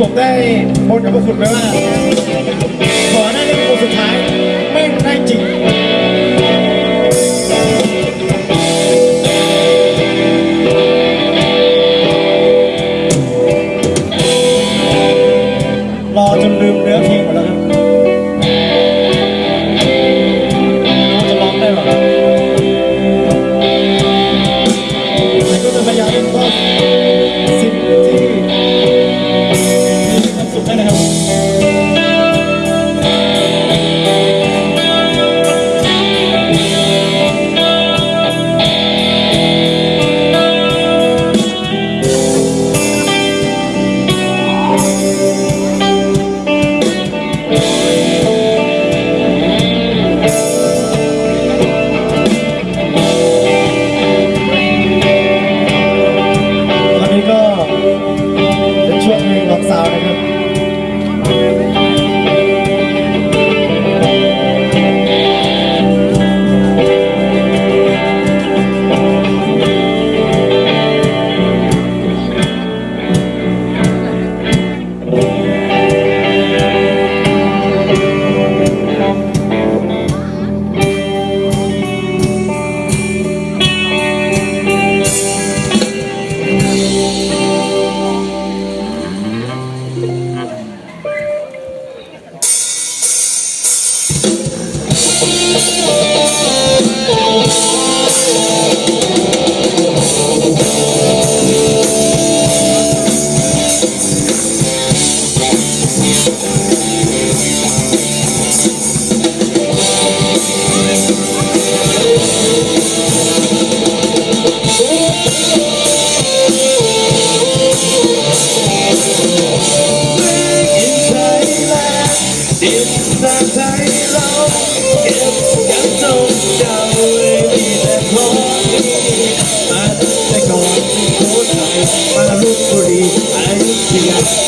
ผมได้บนกับพวกคุณไหมว่า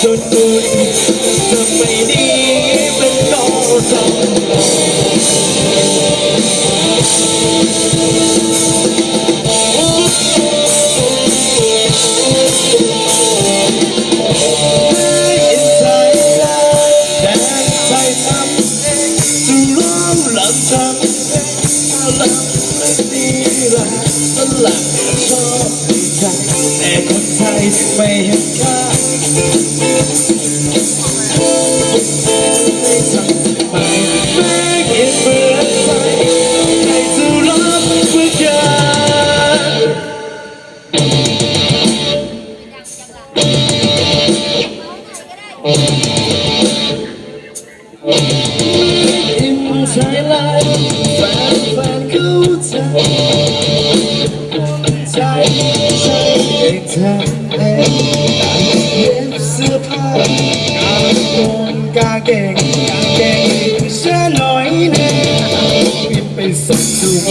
should เธอให้เล็บเสื้อผ้าการโกนกางเก่งกางเก่งเชื่อหน่อยแน่วิ่งไปสักตัว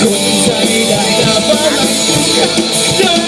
คนใจได้แต่ว่ารักกั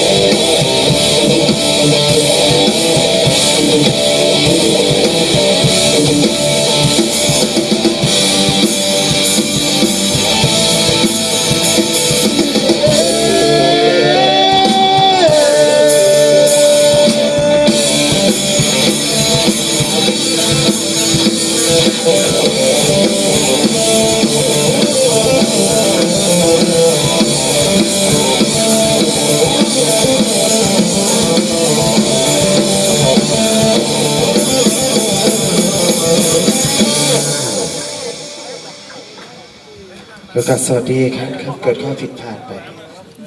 โอกาสสวัสดีครับครับเกิดข้อผิดพลาดไป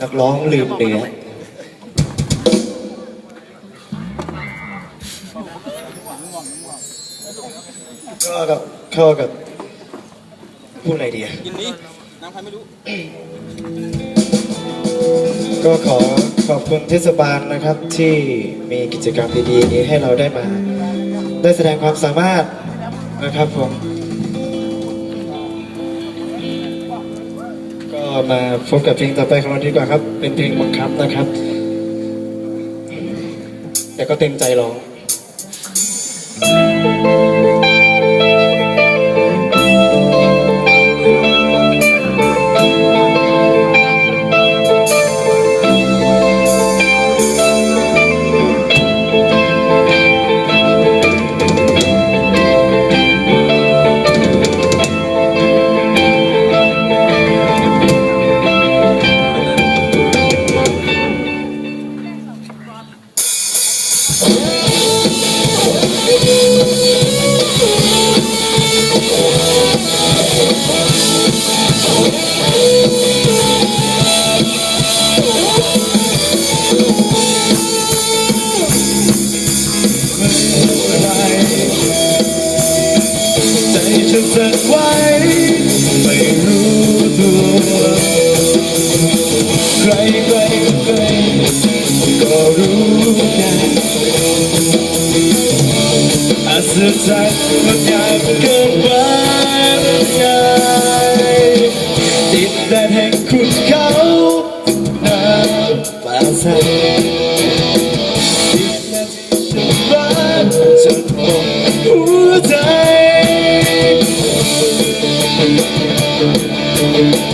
นักร้องลืมเนื้อก็กับเข้ากับพูดอะไรดีอะกินนี้น้ำใครไม่รู้ ก็ขอขอบคุณเทศบาลนะครับที่มีกิจกรรมดีๆนี้ให้เราได้มา ได้แสดงความสามารถนะครับผม มาพบกับเพลงต่อไปของเราดีกว่าครับ เป็นเพลงบังคับนะครับ แต่ก็เต็มใจร้อง và sương dài một ngày một cơn ban ngày tìm lại hạnh phúc khao nào và dần tìm lại sự vã giật mộng hú dài Thank you.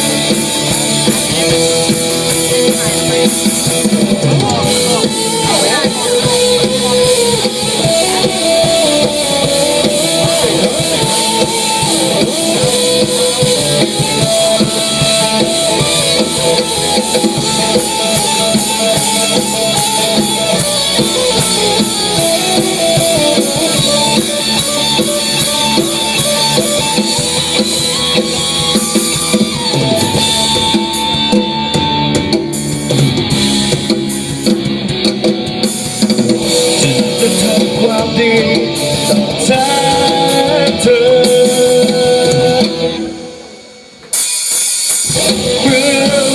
I'll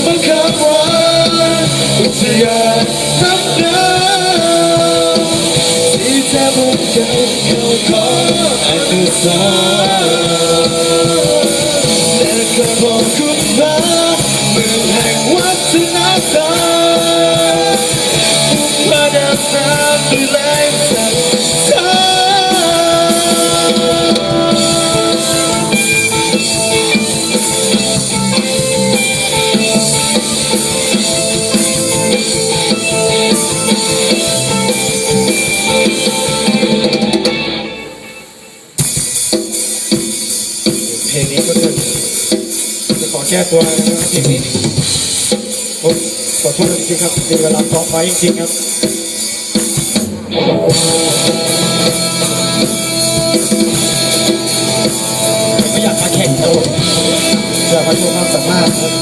become one the We'll แก้ตัวนะครับเพลงนี้ผมขอโทษจริงครับมีเวลาซ้อมไว้จริงครับไม่อยากมาแข่งตัวอยากมาโชว์ความสามารถครับ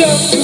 Stop.